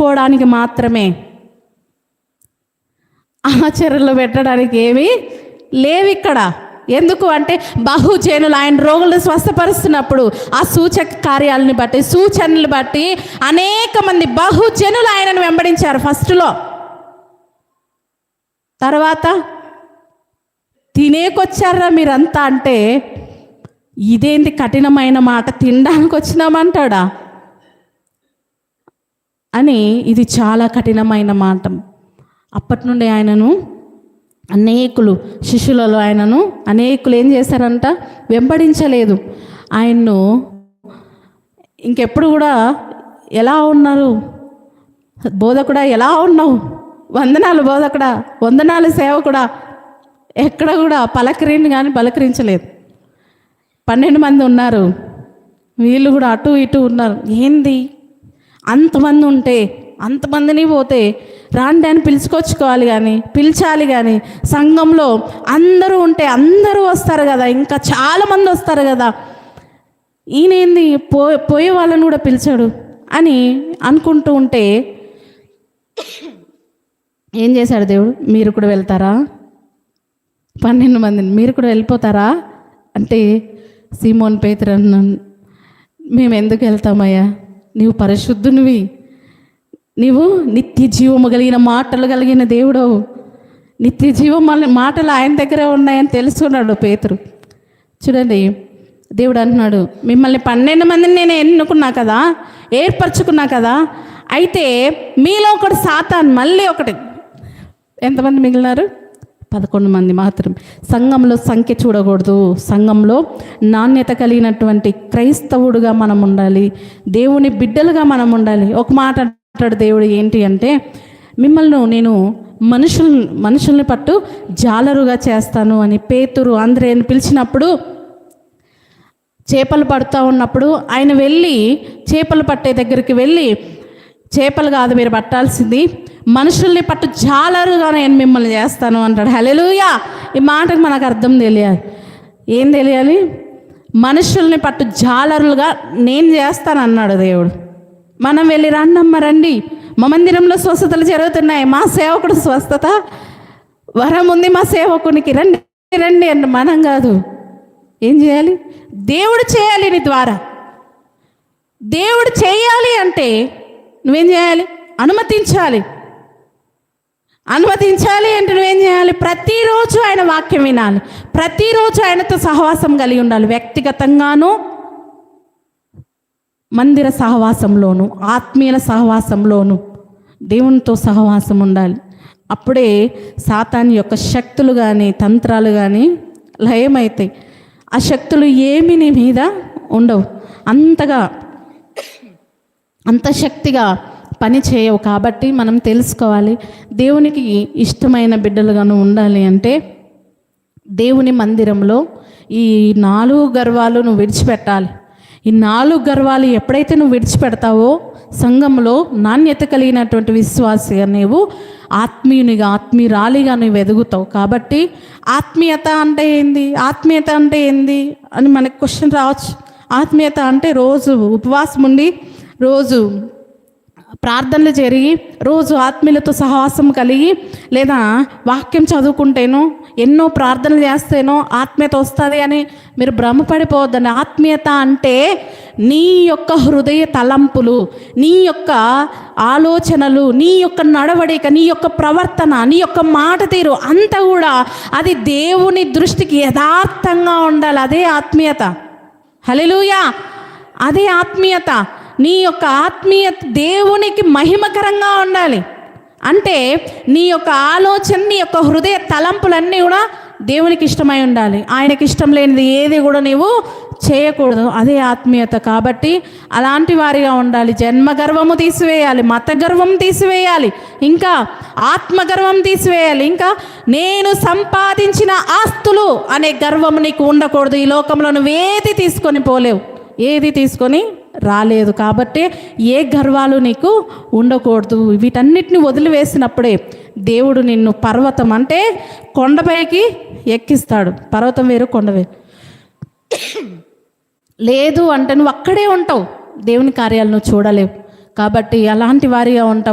కోవడానికి మాత్రమే ఆచరణలు పెట్టడానికి ఏమీ లేవు ఇక్కడ. ఎందుకు అంటే బహుజనులు ఆయన రోగులను స్వస్థపరుస్తున్నప్పుడు ఆ సూచక కార్యాలని బట్టి సూచనలు బట్టి అనేక మంది బహుజనులు ఆయనను వెంబడించారు ఫస్ట్లో. తర్వాత తినేకొచ్చారా మీరంతా అంటే ఇదేంటి కఠినమైన మాట తినడానికి వచ్చినామంటాడా అని ఇది చాలా కఠినమైన మాట. అప్పటి నుండి ఆయనను అనేకులు శిష్యులలో ఆయనను అనేకులు ఏం చేశారంట? వెంబడించలేదు. ఆయన్ను ఇంకెప్పుడు కూడా ఎలా ఉన్నారు? బోధకుడా ఎలా ఉన్నావు? వందనాలు బోధకుడా వందనాలు సేవకుడా. ఎక్కడ కూడా పలకరిని కానీ పలకరించలేదు. పన్నెండు మంది ఉన్నారు. వీళ్ళు కూడా అటు ఇటు ఉన్నారు. ఏంది? అంతమంది ఉంటే అంతమందిని పోతే రాండి అని పిలుచుకొచ్చుకోవాలి కానీ పిలిచాలి కానీ సంఘంలో అందరూ ఉంటే అందరూ వస్తారు కదా ఇంకా చాలామంది వస్తారు కదా. ఈయనేంది? పో పోయే వాళ్ళని కూడా పిలిచాడు అని అనుకుంటూ ఉంటే ఏం చేశాడు దేవుడు? మీరు కూడా వెళ్తారా? పన్నెండు మందిని. మీరు కూడా వెళ్ళిపోతారా? అంటే సీమోన్ పేతురు అన్నాను మేము ఎందుకు వెళ్తామయ్యా? నీవు పరిశుద్ధునివి. నీవు నిత్య జీవము కలిగిన మాటలు కలిగిన దేవుడవు. నిత్య జీవం మాటలు ఆయన దగ్గరే ఉన్నాయని తెలుసుకున్నాడు పేతురు. చూడండి దేవుడు అంటున్నాడు మిమ్మల్ని పన్నెండు మందిని నేను ఎన్నుకున్నా కదా ఏర్పరచుకున్నా కదా అయితే మీలో ఒకటి సాతాన్ మళ్ళీ ఒకటి. ఎంతమంది మిగిలినారు? పదకొండు మంది మాత్రం. సంఘంలో సంఖ్య చూడకూడదు. సంఘంలో నాణ్యత కలిగినటువంటి క్రైస్తవుడుగా మనం ఉండాలి. దేవుని బిడ్డలుగా మనం ఉండాలి. ఒక మాట అంటాడు దేవుడు ఏంటి అంటే మిమ్మల్ని నేను మనుషుల్ని మనుషుల్ని పట్టు జాలరుగా చేస్తాను అని పేతురు ఆంధ్రేయని పిలిచినప్పుడు చేపలు పడుతూ ఉన్నప్పుడు ఆయన వెళ్ళి చేపలు పట్టే దగ్గరికి వెళ్ళి చేపలు కాదు మీరు పట్టాల్సింది మనుషుల్ని పట్టు జాలరుగా నేను మిమ్మల్ని చేస్తాను అంటాడు. హలెలుయా ఈ మాటకు మనకు అర్థం తెలియాలి. ఏం తెలియాలి? మనుషుల్ని పట్టు జాలరులుగా నేను చేస్తాను అన్నాడు దేవుడు. మనం వెళ్ళి రండమ్మ రండి. మా మందిరంలో స్వస్థతలు జరుగుతున్నాయి. మా సేవకుడు స్వస్థత. వరం ఉంది మా సేవకునికి. రండి రండి అంటే మనం కాదు. ఏం చేయాలి? దేవుడు చేయాలి నీ ద్వారా. దేవుడు చేయాలి అంటే నువ్వేం చేయాలి? అనుమతించాలి. అనుమతించాలి అంటే నువ్వేం చేయాలి? ప్రతిరోజు ఆయన వాక్యం వినాలి. ప్రతిరోజు ఆయనతో సహవాసం కలిగి ఉండాలి. వ్యక్తిగతంగాను మందిర సహవాసంలోను ఆత్మీయుల సహవాసంలోను దేవునితో సహవాసం ఉండాలి. అప్పుడే సాతాన్ యొక్క శక్తులు కానీ తంత్రాలు కానీ లయమవుతాయి ఆ శక్తులు ఏమి నీ మీద ఉండవు. అంతగా అంత శక్తిగా పని చేయవు కాబట్టి మనం తెలుసుకోవాలి దేవునికి ఇష్టమైన బిడ్డలుగాను ఉండాలి అంటే దేవుని మందిరంలో ఈ నాలుగు గర్వాలు నువ్వు విడిచిపెట్టాలి. ఈ నాలుగు గర్వాలు ఎప్పుడైతే నువ్వు విడిచిపెడతావో సంఘంలో నాణ్యత కలిగినటువంటి విశ్వాసిగా నీవు ఆత్మీయునిగా ఆత్మీయురాలిగా నువ్వు ఎదుగుతావు. కాబట్టి ఆత్మీయత అంటే ఏంది? ఆత్మీయత అంటే ఏంది? అని మనకు క్వశ్చన్ రావచ్చు. ఆత్మీయత అంటే రోజు ఉపవాసం ఉండి రోజు ప్రార్థనలు జరిగి రోజు ఆత్మీయులతో సహవాసం కలిగి లేదా వాక్యం చదువుకుంటేనో ఎన్నో ప్రార్థనలు చేస్తేనో ఆత్మీయత వస్తుంది అని మీరు భ్రమపడిపోవద్దని ఆత్మీయత అంటే నీ యొక్క హృదయ తలంపులు నీ యొక్క ఆలోచనలు నీ యొక్క నడవడిక నీ యొక్క ప్రవర్తన నీ యొక్క మాట తీరు అంతా కూడా అది దేవుని దృష్టికి యథార్థంగా ఉండాలి. అదే ఆత్మీయత. హలెలూయా అదే ఆత్మీయత. నీ యొక్క ఆత్మీయత దేవునికి మహిమకరంగా ఉండాలి. అంటే నీ యొక్క ఆలోచన నీ యొక్క హృదయ తలంపులన్నీ కూడా దేవునికి ఇష్టమై ఉండాలి. ఆయనకి ఇష్టం లేనిది ఏది కూడా నీవు చేయకూడదు. అదే ఆత్మీయత కాబట్టి అలాంటి వారిగా ఉండాలి. జన్మ గర్వము తీసివేయాలి మత గర్వం తీసివేయాలి ఇంకా ఆత్మగర్వం తీసివేయాలి ఇంకా నేను సంపాదించిన ఆస్తులు అనే గర్వం నీకు ఉండకూడదు. ఈ లోకంలో నువ్వేది తీసుకొని పోలేవు. ఏది తీసుకొని రాలేదు కాబట్టి ఏ గర్వాలు నీకు ఉండకూడదు. వీటన్నిటిని వదిలివేసినప్పుడే దేవుడు నిన్ను పర్వతం అంటే కొండపైకి ఎక్కిస్తాడు. పర్వతం వేరు కొండ వేరు. లేదు అంటే నువ్వు అక్కడే ఉంటావు. దేవుని కార్యాలను చూడలేవు. కాబట్టి అలాంటి వారిగా ఉంటాం